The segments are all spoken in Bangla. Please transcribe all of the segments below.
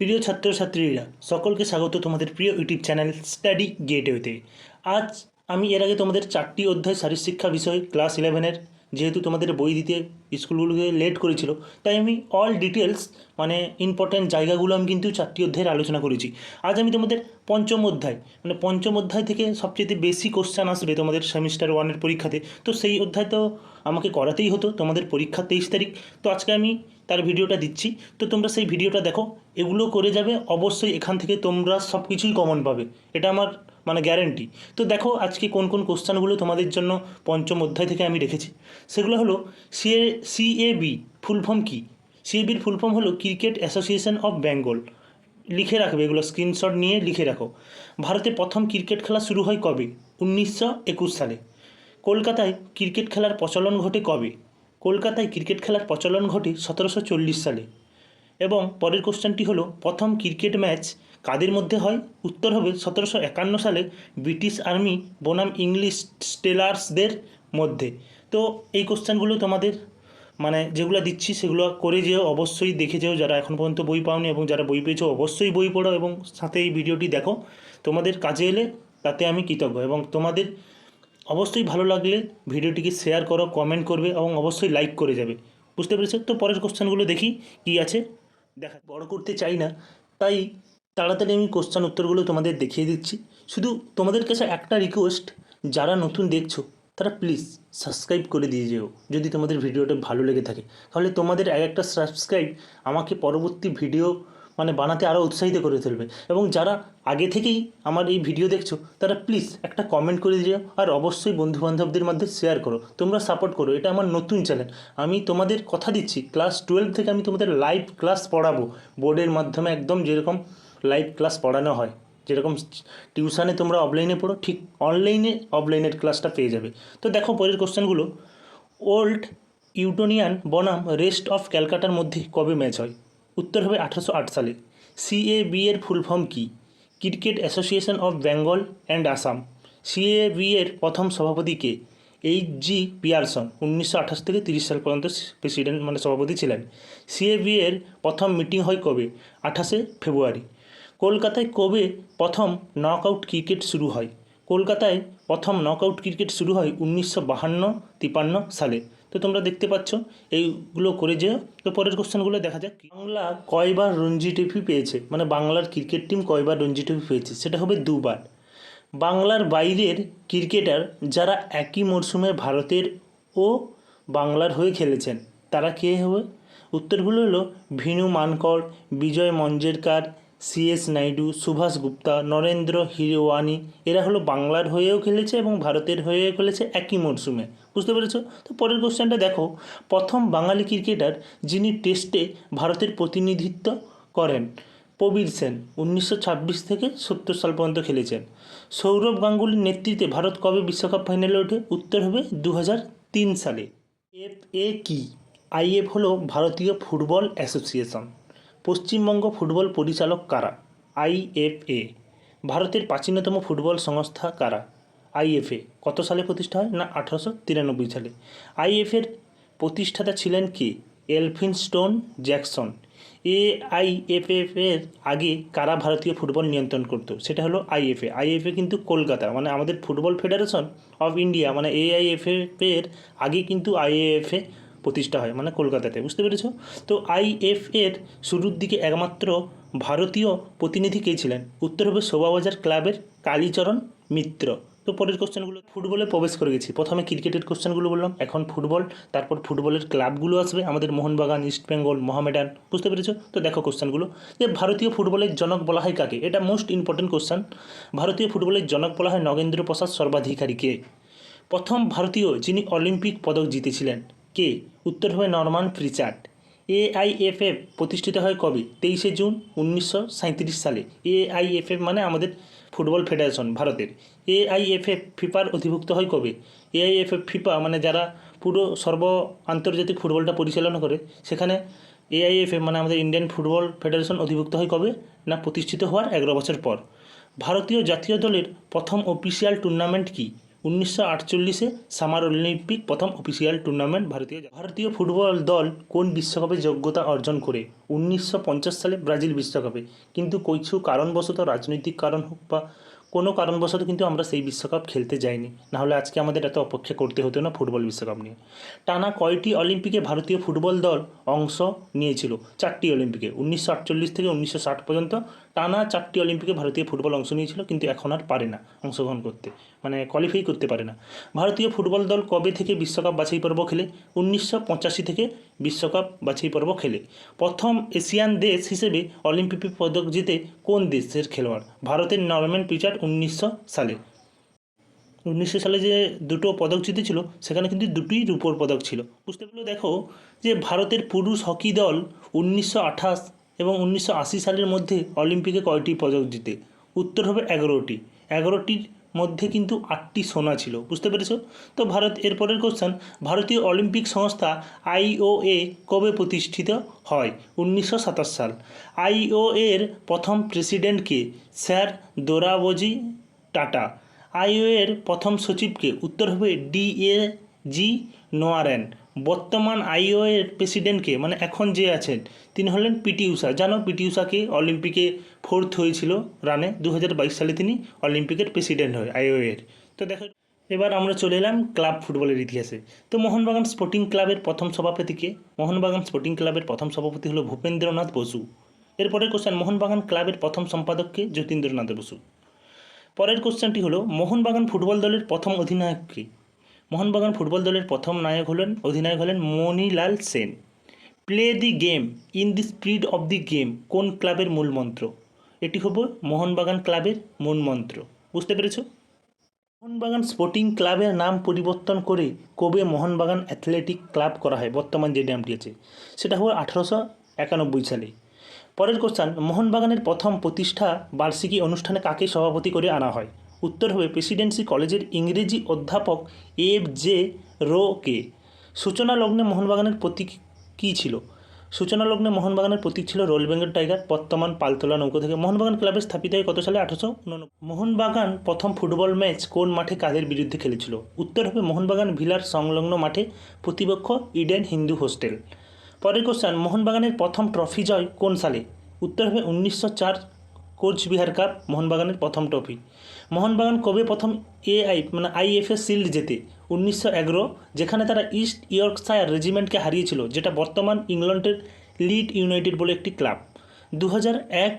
প্রিয় ছাত্রছাত্রীরা, সকলকে স্বাগত তোমাদের প্রিয় ইউটিউব চ্যানেল স্টাডি গেটওয়েতে। আজ আমি এর আগে তোমাদের চারটি অধ্যায় শারীরশিক্ষা বিষয় ক্লাস ইলেভেনের যেহেতু তোমাদের বই দিতে স্কুলগুলোকে লেট করেছিল, তাই আমি অল ডিটেলস মানে ইম্পর্ট্যান্ট জায়গাগুলো আমি কিন্তু চারটি অধ্যায়ের আলোচনা করেছি। আজ আমি তোমাদের পঞ্চম অধ্যায় মানে পঞ্চম অধ্যায় থেকে সবচেয়ে বেশি কোশ্চেন আসবে তোমাদের সেমিস্টার ওয়ানের পরীক্ষাতে। তো সেই অধ্যায় তো আমাকে করাতেই হতো, তোমাদের পরীক্ষা তেইশ তারিখ। তো আজকে আমি তার ভিডিওটা দিচ্ছি। তো তোমরা সেই ভিডিওটা দেখো, এগুলো করে যাবে, অবশ্যই এখান থেকে তোমরা সব কিছুই কমন পাবে। এটা আমার মানে গ্যারেন্টি তো দেখো আজকে কোন কোন কোশ্চেনগুলো তোমাদের জন্য পঞ্চম অধ্যায় থেকে আমি রেখেছি। সেগুলো হলো সিএ সিএবি ফুল ফর্ম কী? সিএবির ফুল ফর্ম হলো ক্রিকেট অ্যাসোসিয়েশন অফ বেঙ্গল। লিখে রাখবে, এগুলো স্ক্রিনশট নিয়ে লিখে রাখো। ভারতে প্রথম ক্রিকেট খেলা শুরু হয় কবে? উনিশশো একুশ সালে। কলকাতায় ক্রিকেট খেলার প্রচলন ঘটে কবে? কলকাতায় ক্রিকেট খেলার প্রচলন ঘটে সতেরোশো চল্লিশ সালে। এবং পরের কোশ্চেনটি হলো, প্রথম ক্রিকেট ম্যাচ কাদের মধ্যে হয়? উত্তর হবে, সতেরোশো একান্ন সালে ব্রিটিশ আর্মি বনাম ইংলিশ স্টেলার্সদের মধ্যে। তো এই কোশ্চেনগুলো তোমাদের মানে যেগুলো দিচ্ছি সেগুলো করে যেও, অবশ্যই দেখে যেও, যারা এখন পর্যন্ত বই পাওনি এবং যারা বই পেয়েছ অবশ্যই বই পড়ো এবং সাথে এই ভিডিওটি দেখো। তোমাদের কাজে এলে তাতে আমি কৃতজ্ঞ এবং তোমাদের অবশ্যই ভালো লাগলে ভিডিওটিকে শেয়ার করো, কমেন্ট করবে এবং অবশ্যই লাইক করে যাবে। বুঝতে পেরেছ? তো পরের কোশ্চেনগুলো দেখি কী আছে। দেখা, বড় করতে চাই না, তাই তাড়াতাড়ি আমি কোশ্চেন উত্তরগুলো তোমাদের দেখিয়ে দিচ্ছি। শুধু তোমাদের কাছে একটা রিকোয়েস্ট যারা নতুন দেখছ, তারা প্লিজ সাবস্ক্রাইব করে দিয়ে যেও, যদি তোমাদের ভিডিওটা ভালো লেগে থাকে। তাহলে তোমাদের এক একটা সাবস্ক্রাইব আমাকে পরবর্তী ভিডিও মানে বানাতে আরও উৎসাহিত করে তুলবে। এবং যারা আগে থেকেই আমার এই ভিডিও দেখছ, তারা প্লিজ একটা কমেন্ট করে দিও, আর অবশ্যই বন্ধুবান্ধবদের মধ্যে শেয়ার করো। তোমরা সাপোর্ট করো, এটা আমার নতুন চ্যানেল আমি তোমাদের কথা দিচ্ছি ক্লাস টুয়েলভ থেকে আমি তোমাদের লাইভ ক্লাস পড়াবো। বোর্ডের মাধ্যমে একদম যেরকম লাইভ ক্লাস পড়ানো হয়। যেরকম টিউশানে তোমরা অফলাইনে পড়ো, ঠিক অনলাইনে অফলাইনের ক্লাসটা পেয়ে যাবে। তো দেখো পরের কোশ্চেনগুলো ওল্ড ইউটোনিয়ান বনাম রেস্ট অফ ক্যালকাটার মধ্যে কবে ম্যাচ হয়? উত্তর হবে আঠারোশো আট সালে। সিএবি এর full form key? Cricket association of Bengal and Assam CAB এর প্রথম সভাপতি কে? এইচ জি পিয়ারসন উনিশশো আঠাশ থেকে তিরিশ সাল পর্যন্ত প্রেসিডেন্ট মানে সভাপতি ছিলেন। সিএবি এর প্রথম মিটিং হয় কবে? আঠাশে ফেব্রুয়ারি। কলকাতায় কবে প্রথম নকআউট ক্রিকেট শুরু হয়? কলকাতায় প্রথম নকআউট ক্রিকেট শুরু হয় উনিশশো বাহান্ন, তিপান্ন সালে। তো তোমরা দেখতে পাচ্ছ, এইগুলো করে যেও। তো পরের কোশ্চেনগুলো দেখা যাক বাংলা কয়বার রঞ্জি ট্রফি পেয়েছে? মানে বাংলার ক্রিকেট টিম কয়বার রঞ্জি ট্রফি পেয়েছে? সেটা হবে দুবার। বাংলার বাইরের ক্রিকেটার যারা একই মরশুমে ভারতের ও বাংলার হয়ে খেলেছেন, তারা কে হবে? উত্তরগুলো হলো ভিনু মানকর বিজয় মঞ্জেরকার সিএস নাইডু সুভাষ গুপ্তা নরেন্দ্র হিরওয়ানি এরা হলো বাংলার হয়েও খেলেছে এবং ভারতের হয়েও খেলেছে একই মরশুমে বুঝতে পেরেছ? তো পরের কোশ্চেনটা দেখো। প্রথম বাঙালি ক্রিকেটার যিনি টেস্টে ভারতের প্রতিনিধিত্ব করেন, প্রবীর সেন, উনিশশো ছাব্বিশ থেকে সত্তর সাল পর্যন্ত খেলেছেন। সৌরভ গাঙ্গুলির নেতৃত্বে ভারত কবে বিশ্বকাপ ফাইনালে ওঠে? উত্তর হবে দু সালে। এফ এ কি? আইএফ হলো ভারতীয় ফুটবল অ্যাসোসিয়েশন। পশ্চিমবঙ্গ ফুটবল পরিচালক কারা? আইএফএ ভারতের প্রাচীনতম ফুটবল সংস্থা কারা? আইএফএ কত সালে প্রতিষ্ঠা হয়? না, আঠারোশো তিরানব্বই সালে। আইএফের প্রতিষ্ঠাতা ছিলেন কে? Elphinstone Jackson. এ আইএফএফ এর আগে কারা ভারতীয় ফুটবল নিয়ন্ত্রণ করতো? সেটা হলো আইএফএ আইএফএ কিন্তু কলকাতা মানে আমাদের ফুটবল ফেডারেশন অফ ইন্ডিয়া মানে এআইএফএফ এর আগে কিন্তু আইএএফএ প্রতিষ্ঠা হয় মানে কলকাতাতে, বুঝতে পেরেছ? তো আইএফ এর শুরুর দিকে একমাত্র ভারতীয় প্রতিনিধি কে ছিলেন? উত্তর হবে শোভাবাজার ক্লাবের কালীচরণ মিত্র। তো পরের কোশ্চেনগুলো ফুটবলে প্রবেশ করে গেছি। প্রথমে ক্রিকেটের কোশ্চেনগুলো বললাম, এখন ফুটবল, তারপর ফুটবলের ক্লাবগুলো আসবে, আমাদের মোহনবাগান ইস্টবেঙ্গল মোহামেডান, বুঝতে পেরেছ? তো দেখো কোশ্চেনগুলো যে ভারতীয় ফুটবলের জনক বলা হয় কাকে? এটা মোস্ট ইম্পর্টেন্ট কোশ্চেন ভারতীয় ফুটবলের জনক বলা হয় নগেন্দ্র প্রসাদ সর্বাধিকারীকে প্রথম ভারতীয় যিনি অলিম্পিক পদক জিতেছিলেন কে? উত্তর হবে নরমান প্রিচার্ড এআইএফএফ প্রতিষ্ঠিত হয় কবে? তেইশে জুন উনিশশো সালে। এআইএফএফ মানে আমাদের ফুটবল ফেডারেশন ভারতের। এআইএফএফ ফিফার অধিভুক্ত হয় কবে? এআইএফএফ ফিফা মানে যারা পুরো সর্ব আন্তর্জাতিক ফুটবলটা পরিচালনা করে, সেখানে এআইএফএফ মানে আমাদের ইন্ডিয়ান ফুটবল ফেডারেশন অধিভুক্ত হয় কবে? না, প্রতিষ্ঠিত হওয়ার এগারো বছর পর। ভারতীয় জাতীয় দলের প্রথম অফিসিয়াল টুর্নামেন্ট কি? উনিশশো আটচল্লিশে সামার অলিম্পিক প্রথম অফিসিয়াল টুর্নামেন্ট ভারতীয় ভারতীয় ফুটবল দল কোন বিশ্বকাপে যোগ্যতা অর্জন করে? উনিশশো পঞ্চাশ সালে ব্রাজিল বিশ্বকাপে। কিন্তু কিছু কারণবশত, রাজনৈতিক কারণ হোক বা কোনো কারণবশত কিন্তু আমরা সেই বিশ্বকাপ খেলতে যাইনি। নাহলে আজকে আমাদের এত অপেক্ষা করতে হতো না ফুটবল বিশ্বকাপ নিয়ে। টানা কয়টি অলিম্পিকে ভারতীয় ফুটবল দল অংশ নিয়েছিল? চারটি অলিম্পিকে। উনিশশো আটচল্লিশ থেকে উনিশশো ষাট পর্যন্ত টানা চারটি অলিম্পিকে ভারতীয় ফুটবল অংশ নিয়েছিল, কিন্তু এখন আর পারে না অংশগ্রহণ করতে। মানে কোয়ালিফাই করতে পারে না। ভারতীয় ফুটবল দল কবে থেকে বিশ্বকাপ বাছাই পর্ব খেলে? উনিশশো পঁচাশি থেকে বিশ্বকাপ বাছাই পর্ব খেলে। প্রথম এশিয়ান দেশ হিসেবে অলিম্পিক পদক জিতে কোন দেশের খেলোয়াড়? ভারতের নরম্যান পিচার উনিশশো সালে। উনিশশো সালে যে দুটো পদক জিতেছিল, সেখানে কিন্তু দুটোই রূপোর পদক ছিল। বুঝতে পারল দেখো যে ভারতের পুরুষ হকি দল উনিশশো আঠাশ এবং উনিশশো আশি সালের মধ্যে অলিম্পিকে কয়টি পদক জিতে? উত্তর হবে এগারোটি। এগারোটির মধ্যে কিন্তু আটটি সোনা ছিল, বুঝতে পেরেছ? তো ভারত, এরপরের কোশ্চেন ভারতীয় অলিম্পিক সংস্থা আইওএ কবে প্রতিষ্ঠিত হয়? উনিশশো সাতাশ সাল। আইও এর প্রথম প্রেসিডেন্টকে স্যার দোরাবজি টাটা। আইও এর প্রথম সচিবকে? উত্তর হবে ডি এ জি নোয়ারেন বর্তমান আইও এর প্রেসিডেন্টকে মানে এখন যে আছেন, তিনি হলেন পিটি উষা জানো পিটি উষাকে অলিম্পিকে ফোর্থ হয়েছিল রানে দু হাজার বাইশ সালে তিনি অলিম্পিকের প্রেসিডেন্ট হয় আইও এর। তো দেখো, এবার আমরা চলে এলাম ক্লাব ফুটবলের ইতিহাসে। তো মোহনবাগান স্পোর্টিং ক্লাবের প্রথম সভাপতিকে মোহনবাগান স্পোর্টিং ক্লাবের প্রথম সভাপতি হলো ভূপেন্দ্রনাথ বসু। এরপরের কোশ্চেন মোহনবাগান ক্লাবের প্রথম সম্পাদককে যতীন্দ্রনাথ বসু। পরের কোশ্চেনটি হলো, মোহনবাগান ফুটবল দলের প্রথম অধিনায়ক কে? মোহনবাগান ফুটবল দলের প্রথম নায়ক হলেন, অধিনায়ক হলেন Manilal Sen. Play the game in the speed of the game কোন ক্লাবের মূল মন্ত্র? এটি হবে মোহনবাগান ক্লাবের মূল মন্ত্র। বুঝতে পেরেছ? মোহনবাগান স্পোর্টিং ক্লাবের নাম পরিবর্তন করে কবে মোহনবাগান অ্যাথলেটিক ক্লাব করা হয়? বর্তমান যে নামটি আছে, সেটা হলো আঠারোশো একানব্বই সালে। পরের কোশ্চান মোহনবাগানের প্রথম প্রতিষ্ঠা বার্ষিকী অনুষ্ঠানে কাকে সভাপতি করে আনা হয়? উত্তর হবে প্রেসিডেন্সি কলেজের ইংরেজি অধ্যাপক এফ জে রোকে সূচনা লগ্নে মোহনবাগানের প্রতীক কী ছিল? সূচনা লগ্নে মোহনবাগানের প্রতীক ছিল রোল বেঙ্গল টাইগার, বর্তমান পালতোলা নৌকো থেকে। মোহনবাগান ক্লাবের স্থাপিত হয় কত সালে? আঠারোশো মোহনবাগান প্রথম ফুটবল ম্যাচ কোন মাঠে কাদের বিরুদ্ধে খেলেছিল? উত্তর হবে মোহনবাগান ভিলার সংলগ্ন মাঠে প্রতিপক্ষ ইডেন হিন্দু হোস্টেল। পরের কোশ্চেন মোহনবাগানের প্রথম ট্রফি জয় কোন সালে? উত্তর হবে উনিশশো চার কোচবিহার কাপ, মোহনবাগানের প্রথম ট্রফি। মোহনবাগান কবে প্রথম এআই মানে আইএফএ শিল্ড জেতে? উনিশশো এগারো, যেখানে তারা ইস্ট ইয়র্কশায়ার রেজিমেন্টকে হারিয়েছিল, যেটা বর্তমান ইংল্যান্ডের লিড ইউনাইটেড বলে একটি ক্লাব। দু হাজার এক,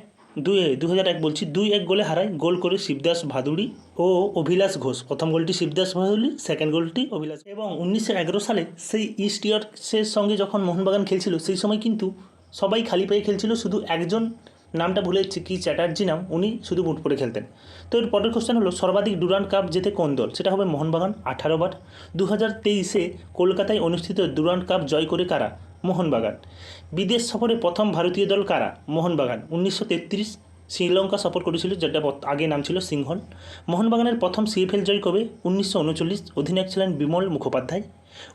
দুই দু হাজার এক বলছি, দুই এক গোলে হারায়, গোল করে শিবদাস ভাদুড়ি ও অভিলাষ ঘোষ। প্রথম গোলটি শিবদাস ভাদুড়ি সেকেন্ড গোলটি অভিলাষ। এবং উনিশশো এগারো সালে সেই ইস্ট ইয়র্কসের সঙ্গে যখন মোহনবাগান খেলছিল, সেই সময় কিন্তু সবাই খালি পায়ে খেলছিল, শুধু একজন নামটা ভুলে যাচ্ছি, কি চ্যাটার্জি নাম, উনি শুধু বুট পরে খেলতেন। তো এর পরের কোশ্চেন হলো, সর্বাধিক ডুরান্ড কাপ জেতে কোন দল? সেটা হবে মোহনবাগান, আঠারো বার। দু হাজার তেইশে কলকাতায় অনুষ্ঠিত ডুরান্ড কাপ জয় করে কারা? মোহনবাগান। বিদেশ সফরে প্রথম ভারতীয় দল কারা? মোহনবাগান। উনিশশো তেত্রিশ, শ্রীলঙ্কা সফর করেছিল, যেটা আগে নাম ছিল সিংহল মোহনবাগানের প্রথম সিএফএল জয় কবে? উনিশশো উনচল্লিশ, অধিনায়ক ছিলেন বিমল মুখোপাধ্যায়।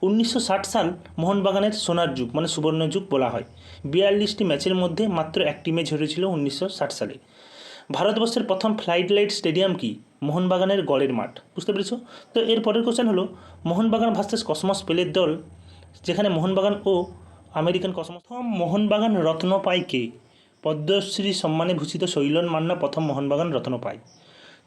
উনিশশো ষাট সাল মোহনবাগানের সোনার যুগ মানে সুবর্ণ যুগ বলা হয়। বিয়াল্লিশটি ম্যাচের মধ্যে মাত্র একটি ম্যাচ হেরেছিল উনিশশো সালে। ভারতবর্ষের প্রথম ফ্লাইট লাইট স্টেডিয়াম কি? মোহনবাগানের গড়ের মাঠ। বুঝতে পেরেছ? তো এর পরের কোশ্চেন হলো, মোহনবাগান ভার্সেস কসমস পেলের দল, যেখানে মোহনবাগান ও আমেরিকান কসমস প্রথম মোহনবাগান রত্ন পায় কে পদ্মশ্রী সম্মানে ভূষিত শৈলন মান্না প্রথম মোহনবাগান রত্ন পায়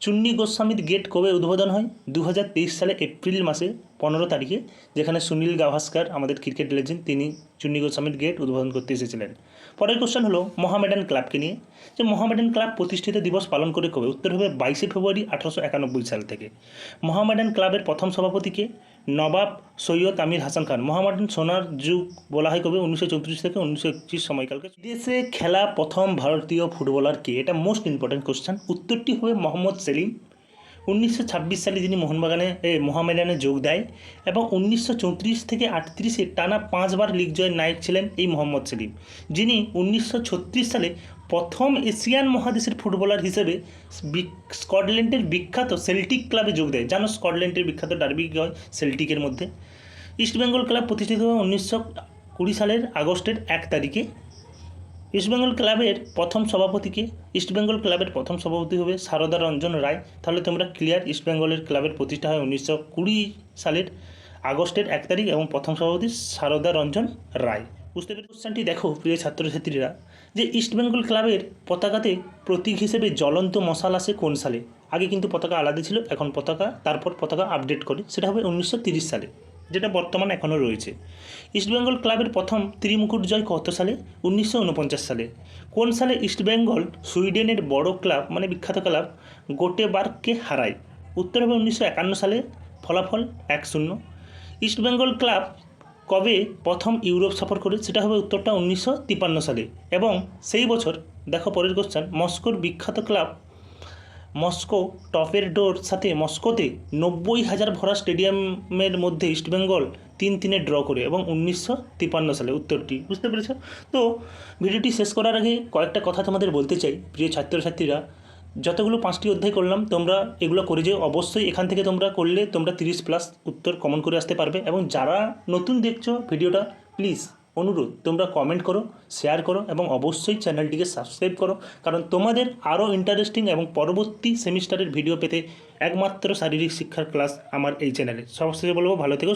চুন্নি গোস্বামীর গেট কবে উদ্বোধন হয়? দু হাজার তেইশ সালে এপ্রিল মাসে পনেরো তারিখে, যেখানে সুনীল গাভাস্কার আমাদের ক্রিকেট লেজেন্ড, তিনি চুন্নি গোস্বামীর গেট উদ্বোধন করতে এসেছিলেন। পরের কোশ্চেন হলো মোহামেডান ক্লাবকে নিয়ে। যে মোহামেডান ক্লাব প্রতিষ্ঠিত দিবস পালন করে কবে? উত্তর হবে বাইশে ফেব্রুয়ারি আঠারোশো একানব্বই সাল থেকে। মোহামেডান ক্লাবের প্রথম সভাপতিকে নবাব সৈয়দ আমির হাসান খান। মোহামেডান সোনার যুগ বলা হয় কবে? উনিশশো চৌত্রিশ থেকে উনিশশো একত্রিশ সময়কালকে। দেশে খেলা প্রথম ভারতীয় ফুটবলার কে? এটা মোস্ট ইম্পর্টেন্ট কোশ্চেন উত্তরটি হবে মোহাম্মদ সেলিম। উনিশশো ছাব্বিশ সালে যিনি মোহনবাগানে মোহামেডানে যোগ দেয় এবং উনিশশো চৌত্রিশ থেকে আটত্রিশে টানা পাঁচবার লিগ জয়ের নায়ক ছিলেন এই মোহাম্মদ সেলিম, যিনি উনিশশো ছত্রিশ সালে প্রথম এশিয়ান মহাদেশের ফুটবলার হিসেবে স্কটল্যান্ডের বিখ্যাত সেল্টিক ক্লাবে যোগ দেয়। জানো স্কটল্যান্ডের বিখ্যাত ডার্বি হয়? সেল্টিকের মধ্যে। ইস্টবেঙ্গল ক্লাব প্রতিষ্ঠিত হয় উনিশশো কুড়ি সালের আগস্টের এক তারিখে ইস্টবেঙ্গল ক্লাবের প্রথম সভাপতিকে ইস্টবেঙ্গল ক্লাবের প্রথম সভাপতি হবে সারদা রঞ্জন রায়। তাহলে তোমরা ক্লিয়ার ইস্টবেঙ্গলের ক্লাবের প্রতিষ্ঠা হয় উনিশশো কুড়ি সালের আগস্টের এক তারিখ এবং প্রথম সভাপতি সারদা রঞ্জন রায়। বুঝতে পেরে কোশ্চেনটি দেখো, প্রিয় ছাত্রছাত্রীরা, যে ইস্টবেঙ্গল ক্লাবের পতাকাতে প্রতীক হিসেবে জ্বলন্ত মশাল আসে কোন সালে? আগে কিন্তু পতাকা আলাদা ছিল, এখন পতাকা, তারপর পতাকা আপডেট করে। সেটা হবে উনিশশো সালে। যেটা বর্তমানে এখনও রয়েছে। ইস্টবেঙ্গল ক্লাবের প্রথম ত্রিমুকুট জয় কত সালে? উনিশশো উনপঞ্চাশ সালে। কোন সালে ইস্টবেঙ্গল সুইডেনের বড় ক্লাব মানে বিখ্যাত ক্লাব গোটেবার্গকে হারায়? উত্তর হবে উনিশশো একান্ন সালে, ফলাফল এক শূন্য। ইস্টবেঙ্গল ক্লাব কবে প্রথম ইউরোপ সফর করে? সেটা হবে উত্তরটা উনিশশো সালে। এবং সেই বছর, দেখো পরের কোশ্চেন মস্কোর বিখ্যাত ক্লাব মস্কো টপের ডোর সাথে মস্কোতে নব্বই হাজার ভরা স্টেডিয়ামের মধ্যে ইস্টবেঙ্গল তিন তিনে ড্র করে এবং উনিশশো তিপান্ন সালে উত্তরটি, বুঝতে পেরেছ? তো ভিডিওটি শেষ করার আগে কয়েকটা কথা তোমাদের বলতে চাই, প্রিয় ছাত্রছাত্রীরা। যতগুলো পাঁচটি অধ্যায় করলাম, তোমরা এগুলো করে যেও। অবশ্যই এখান থেকে তোমরা করলে তোমরা তিরিশ প্লাস উত্তর কমন করে আসতে পারবে এবং যারা নতুন দেখছ ভিডিওটা প্লিজ অনুরোধ, তোমরা কমেন্ট করো শেয়ার করো এবং অবশ্যই চ্যানেলটিকে সাবস্ক্রাইব করো। কারণ তোমাদের আরও ইন্টারেস্টিং এবং পরবর্তী সেমিস্টারের ভিডিও পেতে একমাত্র শারীরিক শিক্ষার ক্লাস আমার এই চ্যানেলে সবশেষে বলব, ভালো থেকো।